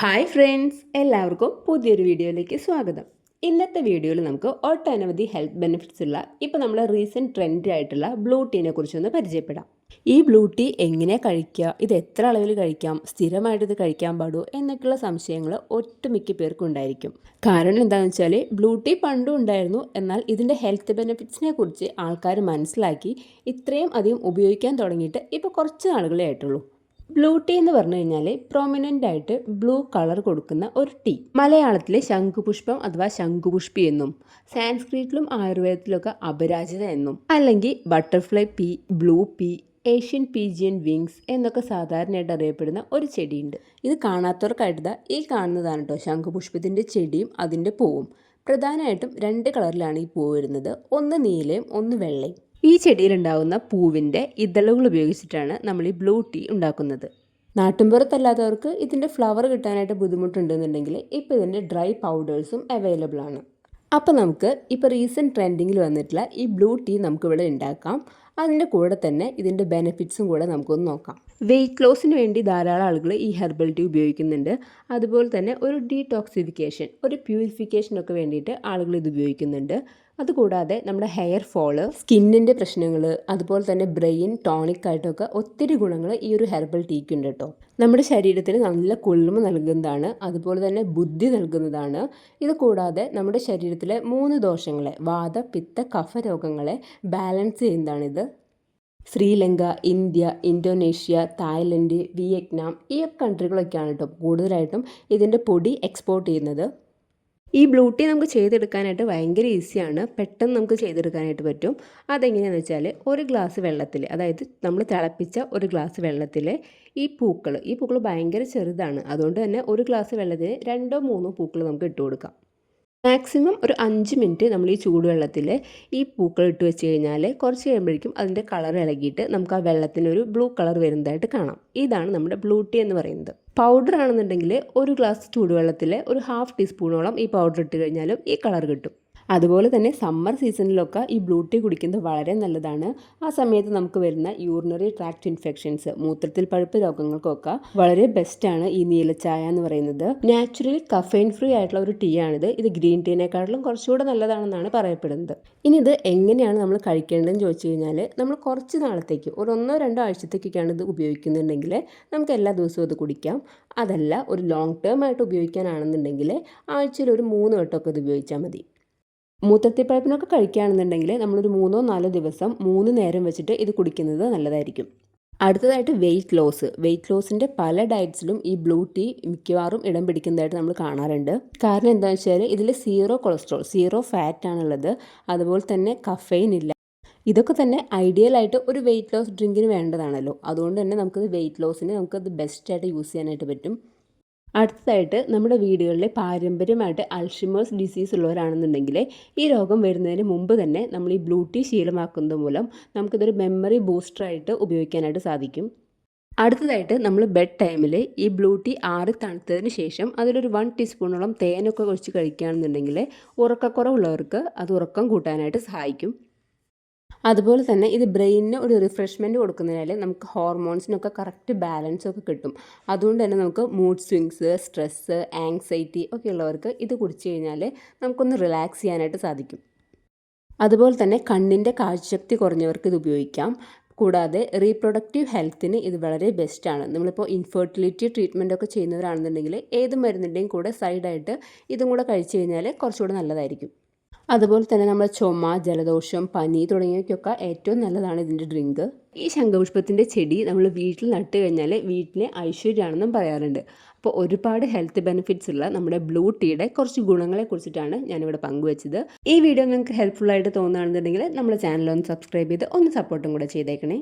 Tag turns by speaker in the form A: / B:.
A: Hi friends എല്ലാവർക്കും പുതിയൊരു വീഡിയോയിലേക്ക് സ്വാഗതം. ഇന്നത്തെ വീഡിയോയിൽ നമുക്ക് ഒട്ടനവധി ഹെൽത്ത് ബെനിഫിറ്റ്സ് ഉള്ള ഇപ്പോൾ നമ്മൾ റീസെന്റ് ട്രെൻഡ് ആയിട്ടുള്ള ബ്ലൂ ടീനെ കുറിച്ചൊന്ന് പരിചയപ്പെടാം. ഈ ബ്ലൂ ടീ എങ്ങനെ കഴിക്കുക ഇത് എത്ര അളവിൽ കഴിക്കാം സ്ഥിരമായിട്ട് ഇത് കഴിക്കാൻ പാടുമോ എന്നൊക്കെയുള്ള സംശയങ്ങൾ ഒട്ടുമിക്ക പേർക്കും ഉണ്ടായിരിക്കും. കാരണം എന്താണെന്ന് വെച്ചാൽ ബ്ലൂ ടീ പണ്ടും ഉണ്ടായിരുന്നു എന്നാൽ ഇതിന്റെ ഹെൽത്ത് ബെനിഫിറ്റ്സിനെ കുറിച്ച് ആൾക്കാർ മനസ്സിലാക്കി ഇത്രയും അധികം ഉപയോഗിക്കാൻ തുടങ്ങിയിട്ട് ഇപ്പോൾ കുറച്ച് നാളുകളേ ആയിട്ടുള്ളൂ. ബ്ലൂ ടീ എന്ന് പറഞ്ഞു കഴിഞ്ഞാൽ പ്രൊമിനന്റ് ആയിട്ട് ബ്ലൂ കളർ കൊടുക്കുന്ന ഒരു ടീ മലയാളത്തിലെ ശംഖുപുഷ്പം അഥവാ ശംഖുപുഷ്പി എന്നും സാൻസ്ക്രിറ്റിലും ആയുർവേദത്തിലൊക്കെ അപരാജിത എന്നും അല്ലെങ്കിൽ butterfly pea blue pea Asian pigeon wings എന്നൊക്കെ സാധാരണയായിട്ട് അറിയപ്പെടുന്ന ഒരു ചെടിയുണ്ട്. ഇത് കാണാത്തവർക്കായിട്ട് ഈ കാണുന്നതാണ് കേട്ടോ ശംഖുപുഷ്പത്തിന്റെ ചെടിയും അതിന്റെ പൂവും. പ്രധാനമായിട്ടും രണ്ട് കളറിലാണ് ഈ പൂ വരുന്നത്. ഒന്ന് നീലയും ഒന്ന് വെള്ളയും. ഈ ചെടിയിലുണ്ടാകുന്ന പൂവിന്റെ ഇതളുകൾ ഉപയോഗിച്ചിട്ടാണ് നമ്മൾ ഈ ബ്ലൂ ടീ ഉണ്ടാക്കുന്നത്. നാട്ടിൻപുറത്തല്ലാത്തവർക്ക് ഇതിന്റെ ഫ്ലവർ കിട്ടാനായിട്ട് ബുദ്ധിമുട്ടുണ്ടെന്നുണ്ടെങ്കിൽ ഇപ്പോൾ ഇതിന്റെ ഡ്രൈ പൗഡേഴ്സും അവൈലബിൾ ആണ് അപ്പോൾ നമുക്ക് ഇപ്പോൾ റീസെന്റ് ട്രെൻഡിങ്ങിൽ വന്നിട്ടുള്ള ഈ ബ്ലൂ ടീ നമുക്കിവിടെ ഉണ്ടാക്കാം. അതിന്റെ കൂടെ തന്നെ ഇതിന്റെ ബെനിഫിറ്റ്സും കൂടെ നമുക്കൊന്ന് നോക്കാം. വെയിറ്റ് ലോസിന് വേണ്ടി ധാരാളം ആളുകൾ ഈ ഹെർബൽ ടീ ഉപയോഗിക്കുന്നുണ്ട്. അതുപോലെ തന്നെ ഒരു ഡീടോക്സിഫിക്കേഷൻ ഒരു പ്യൂരിഫിക്കേഷനൊക്കെ വേണ്ടിയിട്ട് ആളുകൾ ഇത് ഉപയോഗിക്കുന്നുണ്ട്. അതുകൂടാതെ നമ്മുടെ ഹെയർ ഫോൾ സ്കിന്നിന്റെ പ്രശ്നങ്ങൾ അതുപോലെ തന്നെ ബ്രെയിൻ ടോണിക് ആയിട്ടൊക്കെ ഒത്തിരി ഗുണങ്ങൾ ഈ ഒരു ഹെർബൽ ടീക്ക് ഉണ്ട് കേട്ടോ. നമ്മുടെ ശരീരത്തിന് നല്ല കുളിർമ നൽകുന്നതാണ് അതുപോലെ തന്നെ ബുദ്ധി നൽകുന്നതാണ്. ഇത് കൂടാതെ നമ്മുടെ ശരീരത്തിലെ മൂന്ന് ദോഷങ്ങളെ വാത പിത്ത കഫ രോഗങ്ങളെ balance ചെയ്യുന്നതാണിത്. Sri Lanka India Indonesia Thailand Vietnam ഈ കൺട്രികളൊക്കെയാണ് കേട്ടോ കൂടുതലായിട്ടും ഇതിന്റെ പൊടി എക്സ്പോർട്ട് ചെയ്യുന്നത്. ഈ ബ്ലൂ ടീ നമുക്ക് ചെയ്തെടുക്കാനായിട്ട് ഭയങ്കര ഈസിയാണ് പെട്ടെന്ന് നമുക്ക് ചെയ്തെടുക്കാനായിട്ട് പറ്റും. അതെങ്ങനെയാണെന്ന് വെച്ചാൽ ഒരു ഗ്ലാസ് വെള്ളത്തിൽ അതായത് നമ്മൾ തിളപ്പിച്ച ഒരു ഗ്ലാസ് വെള്ളത്തിൽ ഈ പൂക്കൾ ഈ പൂക്കൾ ഭയങ്കര ചെറുതാണ്. അതുകൊണ്ട് തന്നെ ഒരു ഗ്ലാസ് വെള്ളത്തിൽ രണ്ടോ മൂന്നോ പൂക്കൾ നമുക്ക് ഇട്ട് കൊടുക്കാം. മാക്സിമം ഒരു അഞ്ച് മിനിറ്റ് നമ്മൾ ഈ ചൂടുവെള്ളത്തിൽ ഈ പൂക്കൾ ഇട്ട് വെച്ച് കഴിഞ്ഞാൽ കുറച്ച് കഴിയുമ്പോഴേക്കും അതിന്റെ കളർ ഇളകിയിട്ട് നമുക്ക് ആ വെള്ളത്തിനൊരു ബ്ലൂ കളർ വരുന്നതായിട്ട് കാണാം. ഇതാണ് നമ്മുടെ ബ്ലൂ ടീ എന്ന് പറയുന്നത്. പൗഡർ ആണെന്നുണ്ടെങ്കിൽ ഒരു ഗ്ലാസ് ചൂടുവെള്ളത്തിൽ ഒരു ഹാഫ് ടീസ്പൂണോളം ഈ പൗഡർ ഇട്ട് കഴിഞ്ഞാലും ഈ കളർ കിട്ടും. അതുപോലെ തന്നെ സമ്മർ സീസണിലൊക്കെ ഈ ബ്ലൂ ടീ കുടിക്കുന്നത് വളരെ നല്ലതാണ്. ആ സമയത്ത് നമുക്ക് വരുന്ന യൂറിനറി ട്രാക്ട് ഇൻഫെക്ഷൻസ് മൂത്രത്തിൽ പഴുപ്പ് രോഗങ്ങൾക്കൊക്കെ വളരെ ബെസ്റ്റാണ് ഈ നീലച്ചായ എന്ന് പറയുന്നത്. നാച്ചുറൽ കഫൈൻ ഫ്രീ ആയിട്ടുള്ള ഒരു ടീ ആണിത്. ഇത് ഗ്രീൻ ടീനേക്കാട്ടിലും കുറച്ചുകൂടെ നല്ലതാണെന്നാണ് പറയപ്പെടുന്നത്. ഇനി ഇത് എങ്ങനെയാണ് നമ്മൾ കഴിക്കേണ്ടതെന്ന് ചോദിച്ചു കഴിഞ്ഞാൽ നമ്മൾ കുറച്ച് നാളത്തേക്ക് ഒരു ഒന്നോ രണ്ടോ ആഴ്ചത്തേക്കൊക്കെയാണ് ഇത് ഉപയോഗിക്കുന്നുണ്ടെങ്കിൽ നമുക്ക് എല്ലാ ദിവസവും ഇത് കുടിക്കാം. അതല്ല ഒരു ലോങ് ടേം ആയിട്ട് ഉപയോഗിക്കാനാണെന്നുണ്ടെങ്കിൽ ആഴ്ചയിൽ ഒരു മൂന്ന് വട്ടമൊക്കെ ഇത് ഉപയോഗിച്ചാൽ മതി. മൂത്രത്തിപ്പഴപ്പിനൊക്കെ കഴിക്കുകയാണെന്നുണ്ടെങ്കിൽ നമ്മളൊരു മൂന്നോ നാലോ ദിവസം മൂന്ന് നേരം വെച്ചിട്ട് ഇത് കുടിക്കുന്നത് നല്ലതായിരിക്കും. അടുത്തതായിട്ട് വെയിറ്റ് ലോസ് വെയിറ്റ് ലോസിന്റെ പല ഡയറ്റ്സിലും ഈ ബ്ലൂ ടീ മിക്കവാറും ഇടം പിടിക്കുന്നതായിട്ട് നമ്മൾ കാണാറുണ്ട്. കാരണം എന്താണെന്ന് വെച്ചാൽ ഇതിൽ സീറോ കൊളസ്ട്രോൾ സീറോ ഫാറ്റ് ആണുള്ളത്. അതുപോലെ തന്നെ കഫൈൻ ഇല്ല. ഇതൊക്കെ തന്നെ ഐഡിയൽ ആയിട്ട് ഒരു വെയിറ്റ് ലോസ് ഡ്രിങ്കിന് വേണ്ടതാണല്ലോ. അതുകൊണ്ട് തന്നെ നമുക്കത് വെയിറ്റ് ലോസിന് നമുക്കത് ബെസ്റ്റായിട്ട് യൂസ് ചെയ്യാനായിട്ട് പറ്റും. അടുത്തതായിട്ട് നമ്മുടെ വീടുകളിലെ പാരമ്പര്യമായിട്ട് അൾഷിമേഴ്സ് ഡിസീസ് ഉള്ളവരാണെന്നുണ്ടെങ്കിൽ ഈ രോഗം വരുന്നതിന് മുമ്പ് തന്നെ നമ്മൾ ഈ ബ്ലൂ ടീ ശീലമാക്കുന്നത് മൂലം നമുക്കിതൊരു മെമ്മറി ബൂസ്റ്ററായിട്ട് ഉപയോഗിക്കാനായിട്ട് സാധിക്കും. അടുത്തതായിട്ട് നമ്മൾ ബെഡ് ടൈമിൽ ഈ ബ്ലൂ ടീ ആറി തണുത്തതിന് ശേഷം അതിലൊരു വൺ ടീസ്പൂണോളം തേനൊക്കെ ഒഴിച്ച് കഴിക്കുകയാണെന്നുണ്ടെങ്കിൽ ഉറക്കക്കുറവുള്ളവർക്ക് അത് ഉറക്കം കൂട്ടാനായിട്ട് സഹായിക്കും. അതുപോലെ തന്നെ ഇത് ബ്രെയിനിന് ഒരു റിഫ്രഷ്മെന്റ് കൊടുക്കുന്നതിനാൽ നമുക്ക് ഹോർമോൺസിനൊക്കെ കറക്റ്റ് ബാലൻസ് ഒക്കെ കിട്ടും. അതുകൊണ്ട് തന്നെ നമുക്ക് മൂഡ് സ്വിങ്സ് സ്ട്രെസ്സ് ആങ്സൈറ്റി ഒക്കെ ഉള്ളവർക്ക് ഇത് കുടിച്ചു കഴിഞ്ഞാൽ നമുക്കൊന്ന് റിലാക്സ് ചെയ്യാനായിട്ട് സാധിക്കും. അതുപോലെ തന്നെ കണ്ണിന്റെ കാഴ്ചശക്തി കുറഞ്ഞവർക്ക് ഇത് ഉപയോഗിക്കാം. കൂടാതെ റീപ്രൊഡക്റ്റീവ് ഹെൽത്തിന് ഇത് വളരെ ബെസ്റ്റാണ് നമ്മളിപ്പോൾ ഇൻഫെർട്ടിലിറ്റി ട്രീറ്റ്മെന്റ് ഒക്കെ ചെയ്യുന്നവരാണെന്നുണ്ടെങ്കിൽ ഏത് മരുന്നിന്റെയും കൂടെ സൈഡായിട്ട് ഇതും കൂടെ കഴിച്ചു കഴിഞ്ഞാൽ കുറച്ചുകൂടെ നല്ലതായിരിക്കും. അതുപോലെ തന്നെ നമ്മൾ ചുമ ജലദോഷം പനി തുടങ്ങിയവയ്ക്കൊക്കെ ഏറ്റവും നല്ലതാണ് ഇതിന്റെ ഡ്രിങ്ക്. ഈ ശംഖപുഷ്പത്തിന്റെ ചെടി നമ്മൾ വീട്ടിൽ നട്ട് കഴിഞ്ഞാൽ വീട്ടിലെ ഐശ്വര്യമാണെന്നും പറയാറുണ്ട്. അപ്പോൾ ഒരുപാട് ഹെൽത്ത് ബെനിഫിറ്റ്സ് ഉള്ള നമ്മുടെ ബ്ലൂ ടീയുടെ കുറച്ച് ഗുണങ്ങളെ കുറിച്ചിട്ടാണ് ഞാനിവിടെ പങ്കുവച്ചത്. ഈ വീഡിയോ നിങ്ങൾക്ക് ഹെൽപ്ഫുൾ ആയിട്ട് തോന്നുകയാണെന്നുണ്ടെങ്കിൽ നമ്മുടെ ചാനൽ ഒന്ന് സബ്സ്ക്രൈബ് ചെയ്ത് ഒന്ന് സപ്പോർട്ടും കൂടെ ചെയ്തേക്കണേ.